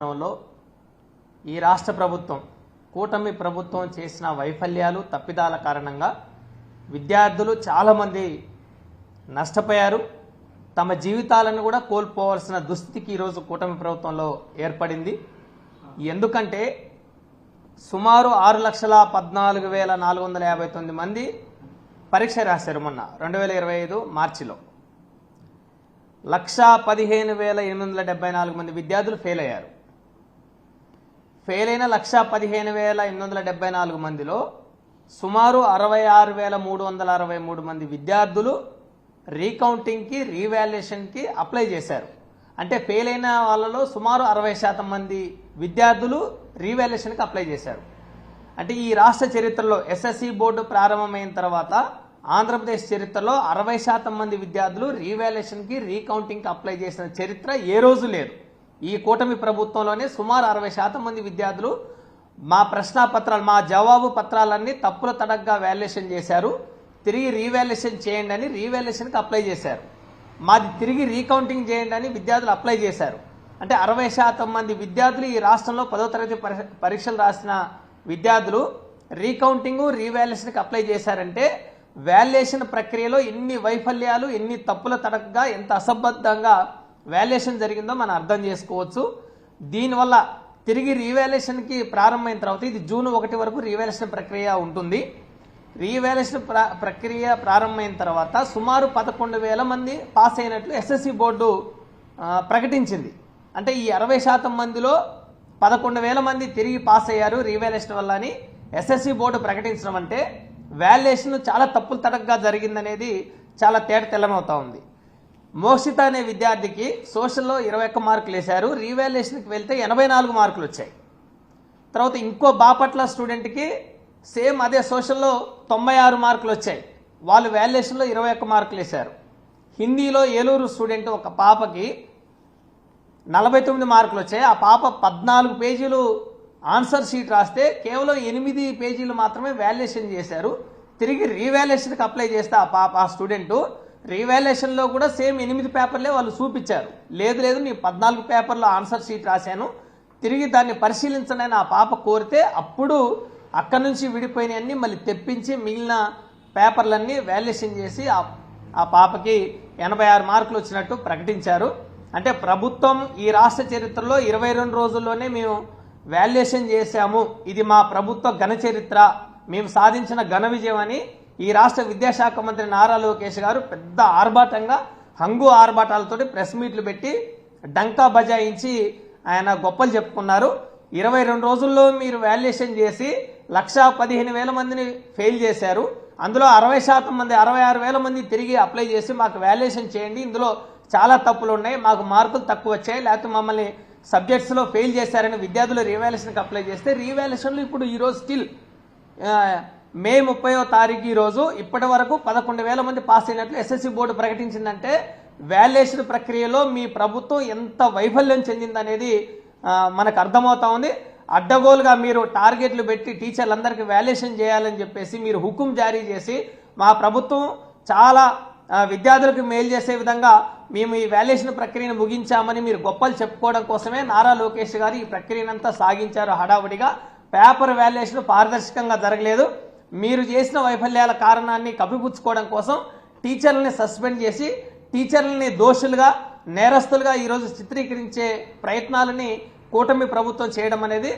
విధానంలో ఈ రాష్ట్ర ప్రభుత్వం కూటమి ప్రభుత్వం చేసిన వైఫల్యాలు తప్పిదాల కారణంగా విద్యార్థులు చాలామంది నష్టపోయారు. తమ జీవితాలను కూడా కోల్పోవాల్సిన దుస్థితికి ఈరోజు కూటమి ప్రభుత్వంలో ఏర్పడింది. ఎందుకంటే సుమారు ఆరు లక్షల పద్నాలుగు వేల నాలుగు వందల యాభై తొమ్మిది మంది పరీక్ష రాశారు మొన్న రెండు వేల ఇరవై ఐదు మార్చిలో. లక్షా పదిహేను వేల ఎనిమిది వందల డెబ్బై నాలుగు మంది విద్యార్థులు ఫెయిల్ అయ్యారు. ఫెయిల్ అయిన లక్ష పదిహేను వేల ఎనిమిది వందల డెబ్బై నాలుగు మందిలో సుమారు అరవై ఆరు వేల మూడు వందల అరవై మూడు మంది విద్యార్థులు రీకౌంటింగ్కి రీవాల్యుయేషన్కి అప్లై చేశారు. అంటే ఫెయిల్ అయిన వాళ్ళలో సుమారు అరవై శాతం మంది విద్యార్థులు రీవాల్యుయేషన్కి అప్లై చేశారు. అంటే ఈ రాష్ట్ర చరిత్రలో ఎస్ఎస్సి బోర్డు ప్రారంభమైన తర్వాత ఆంధ్రప్రదేశ్ చరిత్రలో అరవై శాతం మంది విద్యార్థులు రీవాల్యుయేషన్కి రీకౌంటింగ్కి అప్లై చేసిన చరిత్ర ఏ రోజు లేదు. ఈ కూటమి ప్రభుత్వంలోనే సుమారు అరవై శాతం మంది విద్యార్థులు మా ప్రశ్నాపత్రాలు మా జవాబు పత్రాలన్నీ తప్పుల తడగ్గా వాల్యుయేషన్ చేశారు. తిరిగి రీవాల్యుయేషన్ చేయండి అని రీవాల్యుయేషన్కి అప్లై చేశారు. మాది తిరిగి రీకౌంటింగ్ చేయండి అని విద్యార్థులు అప్లై చేశారు. అంటే అరవై శాతం మంది విద్యార్థులు ఈ రాష్ట్రంలో పదో తరగతి పరీక్షలు రాసిన విద్యార్థులు రీకౌంటింగ్ రీవాల్యుయేషన్కి అప్లై చేశారంటే వాల్యుయేషన్ ప్రక్రియలో ఎన్ని వైఫల్యాలు ఎన్ని తప్పుల తడకగా ఎంత అసంబద్ధంగా వాల్యుయేషన్ జరిగిందో మనం అర్థం చేసుకోవచ్చు. దీనివల్ల తిరిగి రీవాల్యుయేషన్కి ప్రారంభమైన తర్వాత ఇది జూన్ ఒకటి వరకు రీవాల్యుయేషన్ ప్రక్రియ ఉంటుంది. రీవాల్యుయేషన్ ప్ర- ప్రక్రియ ప్రారంభమైన తర్వాత సుమారు పదకొండు వేల మంది పాస్ అయినట్లు ఎస్ఎస్సి బోర్డు ప్రకటించింది. అంటే ఈ అరవై శాతం మందిలో పదకొండు వేల మంది తిరిగి పాస్ అయ్యారు రీవాల్యుయేషన్ వల్ల అని ఎస్ఎస్సి బోర్డు ప్రకటించడం అంటే వాల్యుయేషన్ చాలా తప్పులు తడకగా జరిగిందనేది చాలా తేట తెల్లమవుతా ఉంది. మోక్షిత అనే విద్యార్థికి సోషల్లో ఇరవై ఒక్క మార్కులు వేశారు. రీవాల్యుయేషన్కి వెళ్తే ఎనభై నాలుగు మార్కులు వచ్చాయి. తర్వాత ఇంకో బాపట్ల స్టూడెంట్కి సేమ్ అదే సోషల్లో తొంభై ఆరు మార్కులు వచ్చాయి. వాళ్ళు వాల్యుయేషన్లో ఇరవై ఒక్క మార్కులు వేశారు. హిందీలో ఏలూరు స్టూడెంట్ ఒక పాపకి నలభై తొమ్మిది మార్కులు వచ్చాయి. ఆ పాప పద్నాలుగు పేజీలు ఆన్సర్ షీట్ రాస్తే కేవలం ఎనిమిది పేజీలు మాత్రమే వాల్యుయేషన్ చేశారు. తిరిగి రీవాల్యుయేషన్కి అప్లై చేస్తే ఆ పాప ఆ స్టూడెంట్ రీవాల్యుయేషన్లో కూడా సేమ్ ఎనిమిది పేపర్లే వాళ్ళు చూపించారు. లేదు లేదు నీ పద్నాలుగు పేపర్లో ఆన్సర్ షీట్ రాశాను. తిరిగి దాన్ని పరిశీలించనని ఆ పాప కోరితే అప్పుడు అక్కడి నుంచి విడిపోయినవన్నీ మళ్ళీ తెప్పించి మిగిలిన పేపర్లన్నీ వాల్యుయేషన్ చేసి ఆ ఆ పాపకి ఎనభై ఆరు మార్కులు వచ్చినట్టు ప్రకటించారు. అంటే ప్రభుత్వం ఈ రాష్ట్ర చరిత్రలో ఇరవై రెండు రోజుల్లోనే మేము వాల్యుయేషన్ చేశాము. ఇది మా ప్రభుత్వ ఘన చరిత్ర. మేము సాధించిన ఘన విజయం అని ఈ రాష్ట్ర విద్యాశాఖ మంత్రి నారా లోకేష్ గారు పెద్ద ఆర్భాటంగా హంగు ఆర్భాటాలతోటి ప్రెస్ మీట్లు పెట్టి డంకా బజాయించి ఆయన గొప్పలు చెప్పుకున్నారు. ఇరవై రెండు రోజుల్లో మీరు వాల్యుయేషన్ చేసి లక్షా పదిహేను వేల మందిని ఫెయిల్ చేశారు. అందులో అరవై శాతం మంది అరవై ఆరు వేల మంది తిరిగి అప్లై చేసి మాకు వాల్యుయేషన్ చేయండి. ఇందులో చాలా తప్పులు ఉన్నాయి. మాకు మార్కులు తక్కువ వచ్చాయి. లేకపోతే మమ్మల్ని సబ్జెక్ట్స్లో ఫెయిల్ చేశారని విద్యార్థులు రీవాల్యుయేషన్కి అప్లై చేస్తే రీవాల్యుయేషన్లు ఇప్పుడు ఈరోజు స్టిల్ మే ముప్పయో తారీఖు రోజు ఇప్పటి వరకు పదకొండు వేల మంది పాస్ అయినట్లు ఎస్ఎస్సి బోర్డు ప్రకటించిందంటే వాల్యుయేషన్ ప్రక్రియలో మీ ప్రభుత్వం ఎంత వైఫల్యం చెందిందనేది మనకు అర్థమవుతా ఉంది. అడ్డగోలుగా మీరు టార్గెట్లు పెట్టి టీచర్లందరికీ వాల్యుయేషన్ చేయాలని చెప్పేసి మీరు హుకుం జారీ చేసి మా ప్రభుత్వం చాలా విద్యార్థులకు మేలు చేసే విధంగా మేము ఈ వాల్యుయేషన్ ప్రక్రియను ముగించామని మీరు గొప్పలు చెప్పుకోవడం కోసమే నారా లోకేష్ గారు ఈ ప్రక్రియనంతా సాగించారు హడావుడిగా. పేపర్ వాల్యుయేషన్ పారదర్శకంగా జరగలేదు. మీరు చేసిన వైఫల్యాల కారణాన్ని కప్పిపుచ్చుకోవడం కోసం టీచర్లని సస్పెండ్ చేసి టీచర్లని దోషులుగా నేరస్తులుగా ఈరోజు చిత్రీకరించే ప్రయత్నాలని కూటమి ప్రభుత్వం చేయడం అనేది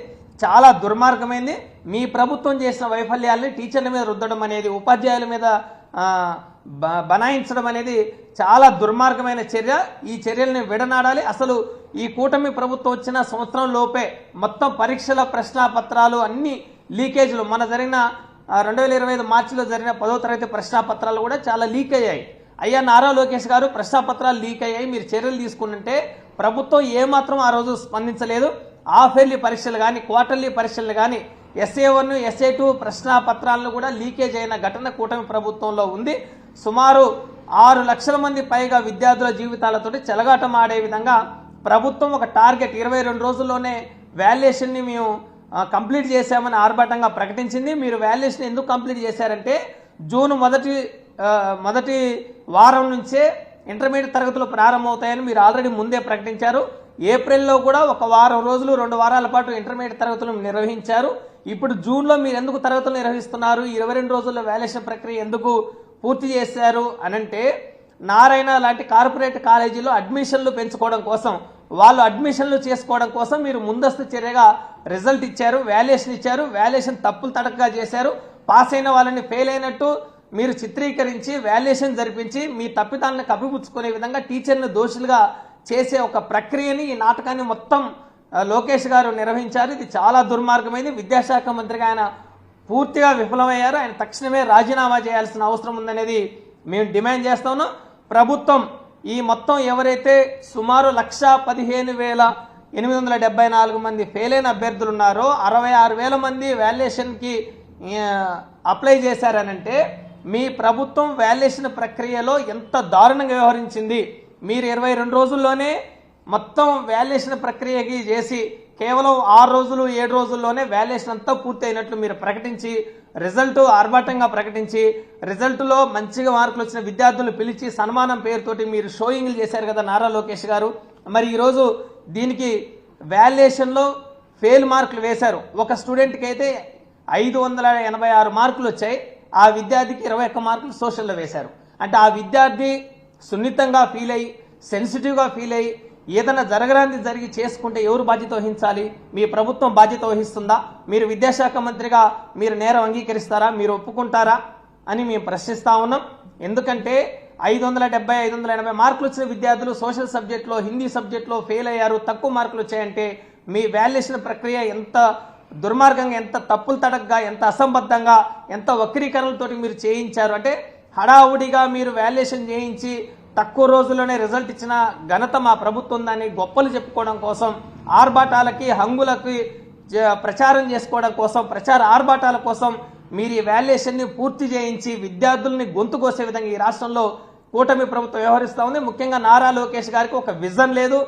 చాలా దుర్మార్గమైంది. మీ ప్రభుత్వం చేసిన వైఫల్యాల్ని టీచర్ల మీద రుద్దడం అనేది ఉపాధ్యాయుల మీద బనాయించడం అనేది చాలా దుర్మార్గమైన చర్య. ఈ చర్యల్ని విడనాడాలి. అసలు ఈ కూటమి ప్రభుత్వం వచ్చిన సంవత్సరం లోపే మొత్తం పరీక్షల ప్రశ్నాపత్రాలు అన్ని లీకేజ్లు మన జరిగిన రెండు వేల ఇరవై ఐదు మార్చిలో జరిగిన పదో తరగతి ప్రశ్నాపత్రాలు కూడా చాలా లీక్ అయ్యాయి. అయ్యా నారా లోకేష్ గారు ప్రశ్నాపత్రాలు లీక్ అయ్యాయి. మీరు చర్యలు తీసుకుంటుంటే ప్రభుత్వం ఏమాత్రం ఆ రోజు స్పందించలేదు. హాఫ్ ఇయర్లీ పరీక్షలు కానీ క్వార్టర్లీ పరీక్షలు కానీ ఎస్ఏ వన్ ఎస్ఏ టూ ప్రశ్నాపత్రాలను కూడా లీకేజ్ అయిన ఘటన కూటమి ప్రభుత్వంలో ఉంది. సుమారు ఆరు లక్షల మంది పైగా విద్యార్థుల జీవితాలతోటి చెలగాటం ఆడే విధంగా ప్రభుత్వం ఒక టార్గెట్. ఇరవై రెండు రోజుల్లోనే వాల్యుయేషన్ని మేము కంప్లీట్ చేశామని ఆర్భాటంగా ప్రకటించింది. మీరు వాల్యుయేషన్ ఎందుకు కంప్లీట్ చేశారంటే జూన్ మొదటి మొదటి వారం నుంచే ఇంటర్మీడియట్ తరగతులు ప్రారంభమవుతాయని మీరు ఆల్రెడీ ముందే ప్రకటించారు. ఏప్రిల్లో కూడా ఒక వారం రోజులు రెండు వారాల పాటు ఇంటర్మీడియట్ తరగతులు నిర్వహించారు. ఇప్పుడు జూన్లో మీరు ఎందుకు తరగతులు నిర్వహిస్తున్నారు? ఇరవై రెండు రోజుల్లో వాల్యుయేషన్ ప్రక్రియ ఎందుకు పూర్తి చేశారు? అనంటే నారాయణ లాంటి కార్పొరేట్ కాలేజీలో అడ్మిషన్లు పెంచుకోవడం కోసం వాళ్ళు అడ్మిషన్లు చేసుకోవడం కోసం మీరు ముందస్తు చర్యగా రిజల్ట్ ఇచ్చారు వాల్యుయేషన్ ఇచ్చారు వాల్యుయేషన్ తప్పులు తడకగా చేశారు పాస్ అయిన వాళ్ళని ఫెయిల్ అయినట్టు మీరు చిత్రీకరించి వాల్యుయేషన్ జరిపించి మీ తప్పిదాలను కప్పిపుచ్చుకునే విధంగా టీచర్ని దోషులుగా చేసే ఒక ప్రక్రియని ఈ నాటకాన్ని మొత్తం లోకేష్ గారు నిర్వహించారు. ఇది చాలా దుర్మార్గమైంది. విద్యాశాఖ మంత్రిగా ఆయన పూర్తిగా విఫలమయ్యారు. ఆయన తక్షణమే రాజీనామా చేయాల్సిన అవసరం ఉందనేది మేము డిమాండ్ చేస్తా ప్రభుత్వం ఈ మొత్తం ఎవరైతే సుమారు లక్ష పదిహేను వేల ఎనిమిది వందల డెబ్బై నాలుగు మంది ఫెయిల్ అయిన అభ్యర్థులు ఉన్నారో అరవై ఆరు వేల మంది వాల్యుయేషన్కి అప్లై చేశారనంటే మీ ప్రభుత్వం వాల్యుయేషన్ ప్రక్రియలో ఎంత దారుణంగా వ్యవహరించింది. మీరు ఇరవై రెండు రోజుల్లోనే మొత్తం వాల్యుయేషన్ ప్రక్రియకి చేసి కేవలం ఆరు రోజులు ఏడు రోజుల్లోనే వాల్యుయేషన్ అంతా పూర్తయినట్లు మీరు ప్రకటించి రిజల్ట్ ఆర్భాటంగా ప్రకటించి రిజల్ట్లో మంచిగా మార్కులు వచ్చిన విద్యార్థులు పిలిచి సన్మానం పేరుతోటి మీరు షోయింగ్లు చేశారు కదా నారా లోకేష్ గారు. మరి ఈరోజు దీనికి వాల్యుయేషన్లో ఫెయిల్ మార్కులు వేశారు. ఒక స్టూడెంట్కి అయితే ఐదు వందల ఎనభై ఆరు మార్కులు వచ్చాయి. ఆ విద్యార్థికి ఇరవై ఒక్క మార్కులు సోషల్లో వేశారు. అంటే ఆ విద్యార్థి సున్నితంగా ఫీల్ అయ్యి సెన్సిటివ్గా ఫీల్ అయ్యి ఏదైనా జరగరాంది జరిగి చేసుకుంటే ఎవరు బాధ్యత వహించాలి? మీ ప్రభుత్వం బాధ్యత వహిస్తుందా? మీరు విద్యాశాఖ మంత్రిగా మీరు నేరం అంగీకరిస్తారా? మీరు ఒప్పుకుంటారా? అని మేము ప్రశ్నిస్తా ఉన్నాం. ఎందుకంటే ఐదు వందల డెబ్బై ఐదు వందల ఎనభై మార్కులు వచ్చిన విద్యార్థులు సోషల్ సబ్జెక్ట్లో హిందీ సబ్జెక్ట్లో ఫెయిల్ అయ్యారు. తక్కువ మార్కులు వచ్చాయంటే మీ వాల్యుయేషన్ ప్రక్రియ ఎంత దుర్మార్గంగా ఎంత తప్పులు తడగ్గా ఎంత అసంబద్ధంగా ఎంత వక్రీకరణలతోటి మీరు చేయించారు? అంటే హడావుడిగా మీరు వాల్యుయేషన్ చేయించి తక్కువ రోజుల్లోనే రిజల్ట్ ఇచ్చిన ఘనత మా ప్రభుత్వం దాన్ని గొప్పలు చెప్పుకోవడం కోసం ఆర్భాటాలకి హంగులకి ప్రచారం చేసుకోవడం కోసం ప్రచార ఆర్భాటాల కోసం మీరు ఈ వాల్యుయేషన్ని పూర్తి చేయించి విద్యార్థుల్ని గొంతు కోసే విధంగా ఈ రాష్ట్రంలో కూటమి ప్రభుత్వం వ్యవహరిస్తూ ఉంది. ముఖ్యంగా నారా లోకేష్ గారికి ఒక విజన్ లేదు.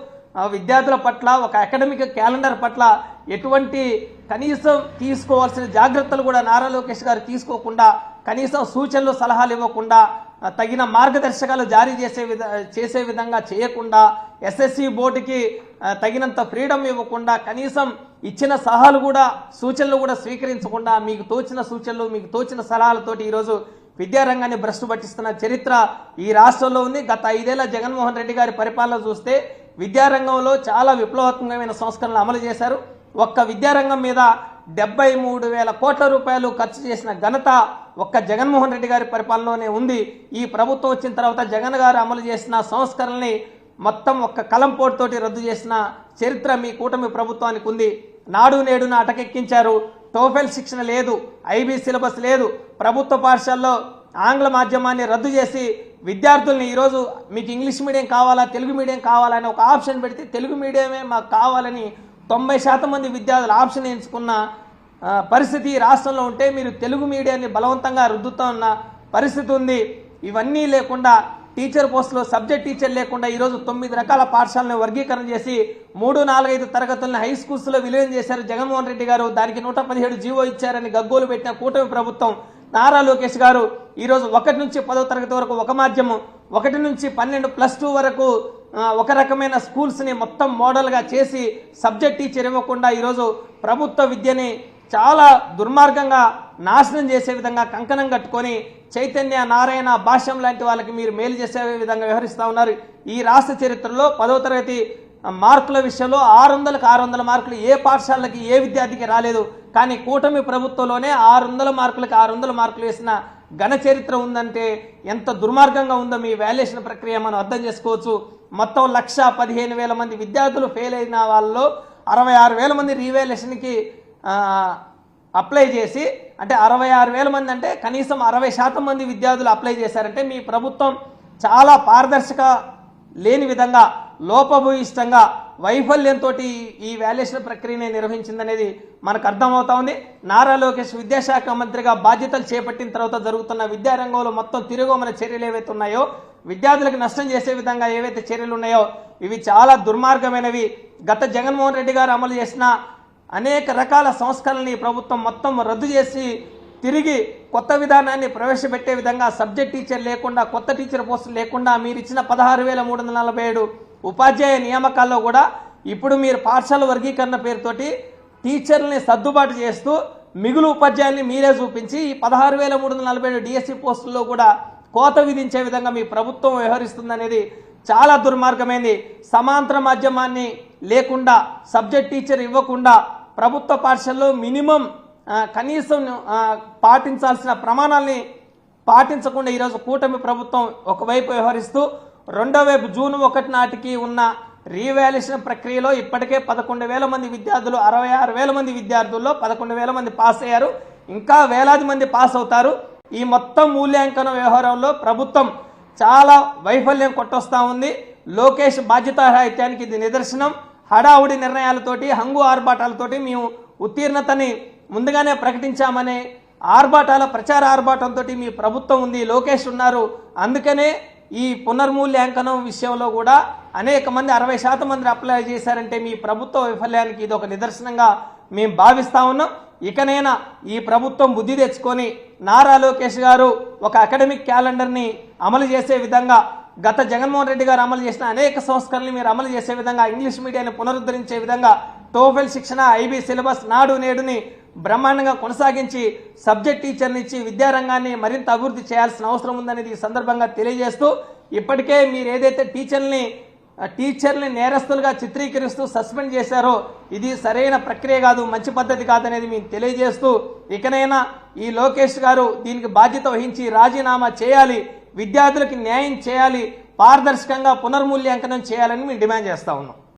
విద్యార్థుల పట్ల ఒక అకాడమిక్ క్యాలెండర్ పట్ల ఎటువంటి కనీసం తీసుకోవాల్సిన జాగ్రత్తలు కూడా నారా లోకేష్ గారు తీసుకోకుండా కనీసం సూచనలు సలహాలు ఇవ్వకుండా తగిన మార్గదర్శకాలు జారీ చేసే విధ చేసే విధంగా చేయకుండా ఎస్ఎస్సి బోర్డుకి తగినంత ఫ్రీడమ్ ఇవ్వకుండా కనీసం ఇచ్చిన సలహాలు కూడా సూచనలు కూడా స్వీకరించకుండా మీకు తోచిన సూచనలు మీకు తోచిన సలహాలతోటి ఈరోజు విద్యారంగాన్ని భ్రష్టు పట్టిస్తున్న చరిత్ర ఈ రాష్ట్రంలో ఉంది. గత ఐదేళ్ళ జగన్మోహన్ రెడ్డి గారి పరిపాలన చూస్తే విద్యారంగంలో చాలా విప్లవాత్మకమైన సంస్కరణలు అమలు చేశారు. ఒక్క విద్యారంగం మీద డెబ్బై మూడు వేల కోట్ల రూపాయలు ఖర్చు చేసిన ఘనత ఒక్క జగన్మోహన్ రెడ్డి గారి పరిపాలనలోనే ఉంది. ఈ ప్రభుత్వం వచ్చిన తర్వాత జగన్ గారు అమలు చేసిన సంస్కరణల్ని మొత్తం ఒక్క కలంపోటుతోటి రద్దు చేసిన చరిత్ర మీ కూటమి ప్రభుత్వానికి ఉంది. నాడు నేడు అటకెక్కించారు టోఫెల్ శిక్షణ లేదు ఐబీ సిలబస్ లేదు. ప్రభుత్వ పాఠశాలలో ఆంగ్ల మాధ్యమాన్ని రద్దు చేసి విద్యార్థుల్ని ఈరోజు మీకు ఇంగ్లీష్ మీడియం కావాలా తెలుగు మీడియం కావాలా అని ఒక ఆప్షన్ పెడితే తెలుగు మీడియమే మాకు కావాలని తొంభై శాతం మంది విద్యార్థులు ఆప్షన్ ఎంచుకున్న పరిస్థితి రాష్ట్రంలో ఉంటే మీరు తెలుగు మీడియాన్ని బలవంతంగా రుద్దుతూ ఉన్న పరిస్థితి ఉంది. ఇవన్నీ లేకుండా టీచర్ పోస్టులో సబ్జెక్ట్ టీచర్ లేకుండా ఈరోజు తొమ్మిది రకాల పాఠశాలను వర్గీకరణ చేసి మూడు నాలుగైదు తరగతులను హై స్కూల్స్లో విలీనం చేశారు జగన్మోహన్ రెడ్డి గారు. దానికి నూట పదిహేడు జీవో ఇచ్చారని గగ్గోలు పెట్టిన కూటమి ప్రభుత్వం. నారా లోకేష్ గారు ఈరోజు ఒకటి నుంచి పదో తరగతి వరకు ఒక మాధ్యమం ఒకటి నుంచి పన్నెండు ప్లస్ టూ వరకు ఒక రకమైన స్కూల్స్ని మొత్తం మోడల్గా చేసి సబ్జెక్ట్ టీచర్ ఇవ్వకుండా ఈరోజు ప్రభుత్వ విద్యని చాలా దుర్మార్గంగా నాశనం చేసే విధంగా కంకణం కట్టుకొని చైతన్య నారాయణ భాష్యం లాంటి వాళ్ళకి మీరు మేలు చేసే విధంగా వ్యవహరిస్తూ ఉన్నారు. ఈ రాష్ట్ర చరిత్రలో పదో తరగతి మార్కుల విషయంలో ఆరు వందలకు ఆరు వందల మార్కులు ఏ పాఠశాలకి ఏ విద్యార్థికి రాలేదు. కానీ కూటమి ప్రభుత్వంలోనే ఆరు వందల మార్కులకి ఆరు వందల మార్కులు వేసిన ఘన చరిత్ర ఉందంటే ఎంత దుర్మార్గంగా ఉందో మీ వాల్యుయేషన్ ప్రక్రియ మనం అర్థం చేసుకోవచ్చు. మొత్తం లక్ష పదిహేను వేల మంది విద్యార్థులు ఫెయిల్ అయిన వాళ్ళలో అరవై ఆరు వేల మంది రీవాల్యుయేషన్కి అప్లై చేసి అంటే అరవై ఆరు వేల మంది అంటే కనీసం అరవై శాతం మంది విద్యార్థులు అప్లై చేశారంటే మీ ప్రభుత్వం చాలా పారదర్శక లేని విధంగా లోపభూయిష్టంగా వైఫల్యంతో ఈ వాల్యుయేషన్ ప్రక్రియని నిర్వహించిందనేది మనకు అర్థమవుతా ఉంది. నారా లోకేష్ విద్యాశాఖ మంత్రిగా బాధ్యతలు చేపట్టిన తర్వాత జరుగుతున్న విద్యారంగంలో మొత్తం తిరుగుమన చర్యలు ఏవైతే ఉన్నాయో విద్యార్థులకు నష్టం చేసే విధంగా ఏవైతే చర్యలు ఉన్నాయో ఇవి చాలా దుర్మార్గమైనవి. గత జగన్మోహన్ రెడ్డి గారు అమలు చేసిన అనేక రకాల సంస్కరణలని ప్రభుత్వం మొత్తం రద్దు చేసి తిరిగి కొత్త విధానాన్ని ప్రవేశపెట్టే విధంగా సబ్జెక్ట్ టీచర్ లేకుండా కొత్త టీచర్ పోస్టులు లేకుండా మీరు ఇచ్చిన పదహారు వేల మూడు వందల నలభై ఏడు ఉపాధ్యాయ నియామకాల్లో కూడా ఇప్పుడు మీరు పాఠశాల వర్గీకరణ పేరుతోటి టీచర్లని సర్దుబాటు చేస్తూ మిగులు ఉపాధ్యాయుల్ని మీరే చూపించి ఈ పదహారు వేల మూడు వందల నలభై ఏడు డిఎస్సి పోస్టుల్లో కూడా కోత విధించే విధంగా మీ ప్రభుత్వం వ్యవహరిస్తుందనేది చాలా దుర్మార్గమైంది. సమాంతర మాధ్యమాన్ని లేకుండా సబ్జెక్ట్ టీచర్ ఇవ్వకుండా ప్రభుత్వ పాఠశాలలో మినిమం కనీసం పాటించాల్సిన ప్రమాణాల్ని పాటించకుండా ఈరోజు కూటమి ప్రభుత్వం ఒకవైపు వ్యవహరిస్తూ రెండో వైపు జూన్ ఒకటి నాటికి ఉన్న రీవాల్యుయేషన్ ప్రక్రియలో ఇప్పటికే పదకొండు వేల మంది విద్యార్థులు అరవై ఆరు వేల మంది విద్యార్థుల్లో పదకొండు వేల మంది పాస్ అయ్యారు. ఇంకా వేలాది మంది పాస్ అవుతారు. ఈ మొత్తం మూల్యాంకన వ్యవహారంలో ప్రభుత్వం చాలా వైఫల్యం కొట్టొస్తా ఉంది. లోకేష్ బాధ్యతారాహిత్యానికి ఇది నిదర్శనం. హడావుడి నిర్ణయాలతోటి హంగు ఆర్భాటాలతోటి మేము ఉత్తీర్ణతని ముందుగానే ప్రకటించామనే ఆర్భాటాల ప్రచార ఆర్భాటంతో మీ ప్రభుత్వం ఉంది లోకేష్ ఉన్నారు. అందుకనే ఈ పునర్మూల్యాంకనం విషయంలో కూడా అనేక మంది అరవై శాతం మంది అప్లై చేశారంటే మీ ప్రభుత్వ వైఫల్యానికి ఇది ఒక నిదర్శనంగా మేము భావిస్తా ఉన్నాం. ఇకనైనా ఈ ప్రభుత్వం బుద్ధి తెచ్చుకొని నారా లోకేష్ గారు ఒక అకాడమిక్ క్యాలెండర్ని అమలు చేసే విధంగా గత జగన్మోహన్ రెడ్డి గారు అమలు చేసిన అనేక సంస్కరణలు మీరు అమలు చేసే విధంగా ఇంగ్లీష్ మీడియాన్ని పునరుద్ధరించే విధంగా టోఫెల్ శిక్షణ ఐబీ సిలబస్ నాడు నేడుని బ్రహ్మాండంగా కొనసాగించి సబ్జెక్ట్ టీచర్ని ఇచ్చి విద్యారంగాన్ని మరింత అభివృద్ధి చేయాల్సిన అవసరం ఉందనేది ఈ సందర్భంగా తెలియజేస్తూ ఇప్పటికే మీరు ఏదైతే టీచర్ని టీచర్ని నేరస్తులుగా చిత్రీకరిస్తూ సస్పెండ్ చేశారో ఇది సరైన ప్రక్రియ కాదు మంచి పద్ధతి కాదనేది మేము తెలియజేస్తూ ఇకనైనా ఈ లోకేష్ గారు దీనికి బాధ్యత వహించి రాజీనామా చేయాలి విద్యార్థులకి న్యాయం చేయాలి పారదర్శకంగా పునర్మూల్యాంకనం చేయాలని మేము డిమాండ్ చేస్తా ఉన్నాం.